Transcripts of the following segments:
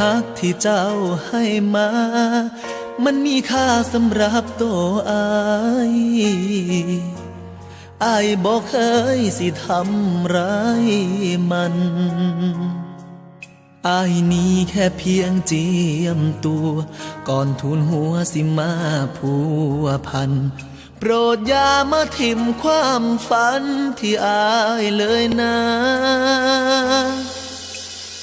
หักที่เจ้าให้มา มันมีค่าสำหรับตัวอายอายบอกเคยสิทำร้ายมันอายนี้แค่เพียงเจียมตัว ก่อนทุนหัวสิมาผัวพัน โปรดอย่ามาทิมความฝันที่อายเลยนะ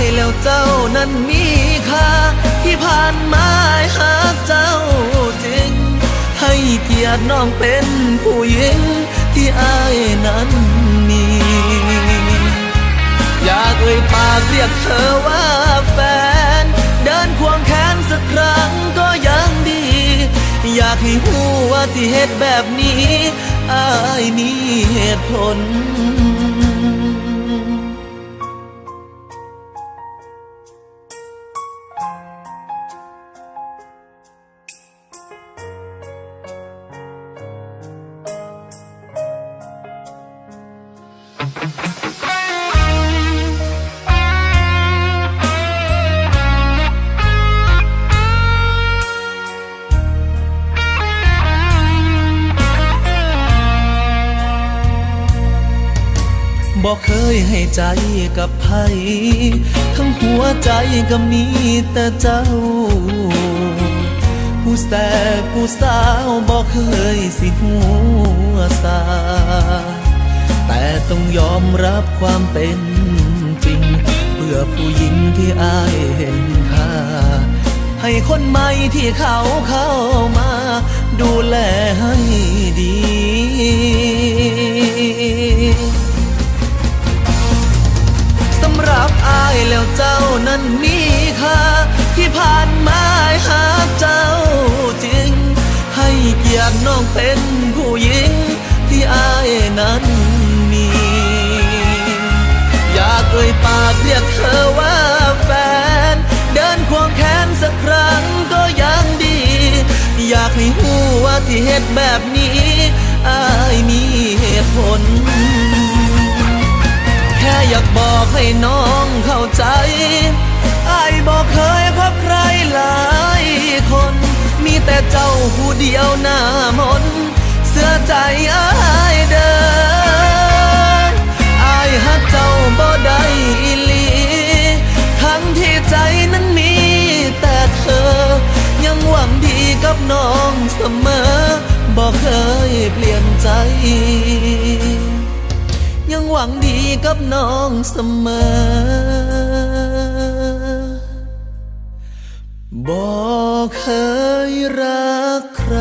ายแล้วเจ้านั้นมีค่าที่ผ่านมาหาเจ้าจริง ให้เกียรติน้องเป็นผู้หญิงที่อายนั้นมี อยากเอ่ยปากเรียกเธอว่าแฟน เดินควงแขนสักครั้งก็ยังดี อยากให้หูว่าที่เหตุแบบนี้อายมีเหตุผล บอกเคยให้ใจกับไผทั้งหัวใจก็มีแต่เจ้า ผู้แสบผู้สาวบอกเคยสิหัวสา แต่ต้องยอมรับความเป็นจริง เพื่อผู้หญิงที่อายเห็นค่าให้คนใหม่ที่เขาเข้ามา ดูแลให้ดีสำหรับอายแล้วเจ้านั้นมีค่าที่ผ่านมาหากเจ้าจริง ให้เกียรติน้องเป็นผู้หญิงที่อายนั้น ปากเรียกเธอว่าแฟน เดินควงแขนสักครั้งก็ยังดี อยากให้หูว่าที่เหตุแบบนี้อายมีเหตุผล แค่อยากบอกให้น้องเข้าใจอายบอกเคยพบใครหลายคน มีแต่เจ้าผู้เดียวหน้ามน เสื้อใจอาย ยังหวังดีกับน้องเสมอ บอกเคยรักใคร